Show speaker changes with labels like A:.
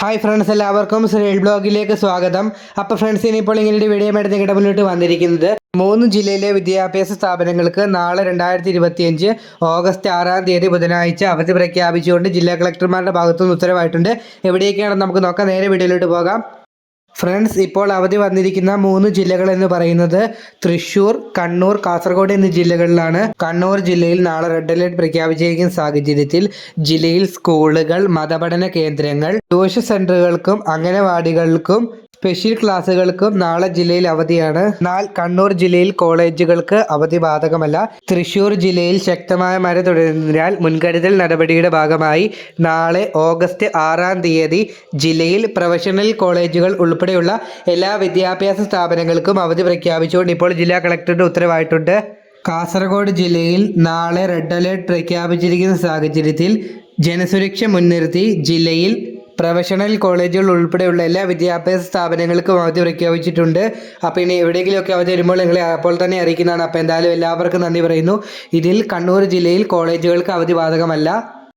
A: Hi friends എല്ലാവർക്കും ശ്രീൽ ബ്ലോഗിലേക്ക് സ്വാഗതം. അപ്പോൾ ഫ്രണ്ട്സ് ഇനിയിപ്പോൾ ഇങ്ങനെ വീഡിയോ ആയിട്ട് നിങ്ങളുടെ വന്നിരിക്കുന്നത് മൂന്ന് ജില്ലയിലെ വിദ്യാഭ്യാസ സ്ഥാപനങ്ങൾക്ക് നാളെ രണ്ടായിരത്തി ഇരുപത്തിയഞ്ച് ഓഗസ്റ്റ് ആറാം തീയതി ബുധനാഴ്ച അവധി പ്രഖ്യാപിച്ചുകൊണ്ട് ജില്ലാ കളക്ടർമാരുടെ ഭാഗത്തുനിന്ന് ഉത്തരവായിട്ടുണ്ട്. എവിടെയൊക്കെയാണെന്ന് നമുക്ക് നോക്കാം. നേരെ വീഡിയോയിലോട്ട് പോകാം. ഫ്രണ്ട്സ് ഇപ്പോൾ അവധി വന്നിരിക്കുന്ന മൂന്ന് ജില്ലകൾ എന്ന് പറയുന്നത് തൃശൂർ കണ്ണൂർ കാസർഗോഡ് എന്നീ ജില്ലകളിലാണ്. കണ്ണൂർ ജില്ലയിൽ നാളെ റെഡ് അലേർട്ട് പ്രഖ്യാപിച്ചിരിക്കുന്ന സാഹചര്യത്തിൽ ജില്ലയിൽ സ്കൂളുകൾ മതപഠന കേന്ദ്രങ്ങൾ ട്യൂഷൻ സെന്ററുകൾക്കും അംഗനവാടികൾക്കും സ്പെഷ്യൽ ക്ലാസ്സുകൾക്കും നാളെ ജില്ലയിൽ അവധിയാണ്. എന്നാൽ കണ്ണൂർ ജില്ലയിൽ കോളേജുകൾക്ക് അവധി ബാധകമല്ല. തൃശൂർ ജില്ലയിൽ ശക്തമായ മഴ തുടരുന്നതിനാൽ മുൻകരുതൽ നടപടിയുടെ ഭാഗമായി നാളെ ഓഗസ്റ്റ് ആറാം തീയതി ജില്ലയിൽ പ്രൊഫഷണൽ കോളേജുകൾ ഉൾപ്പെടെയുള്ള എല്ലാ വിദ്യാഭ്യാസ സ്ഥാപനങ്ങൾക്കും അവധി പ്രഖ്യാപിച്ചുകൊണ്ട് ഇപ്പോൾ ജില്ലാ കളക്ടറുടെ ഉത്തരവായിട്ടുണ്ട്. കാസർഗോഡ് ജില്ലയിൽ നാളെ റെഡ് അലേർട്ട് പ്രഖ്യാപിച്ചിരിക്കുന്ന സാഹചര്യത്തിൽ ജനസുരക്ഷ മുൻനിർത്തി ജില്ലയിൽ പ്രൊഫഷണൽ കോളേജുകൾ ഉൾപ്പെടെയുള്ള എല്ലാ വിദ്യാഭ്യാസ സ്ഥാപനങ്ങൾക്കും അവധി പ്രഖ്യാപിച്ചിട്ടുണ്ട്. അപ്പോൾ ഇനി എവിടെയെങ്കിലുമൊക്കെ അവധി വരുമ്പോൾ നിങ്ങളെ അപ്പോൾ തന്നെ അറിയിക്കുന്നതാണ്. അപ്പോൾ എന്തായാലും എല്ലാവർക്കും നന്ദി പറയുന്നു. ഇതിൽ കണ്ണൂർ ജില്ലയിൽ കോളേജുകൾക്ക് അവധി ബാധകമല്ല.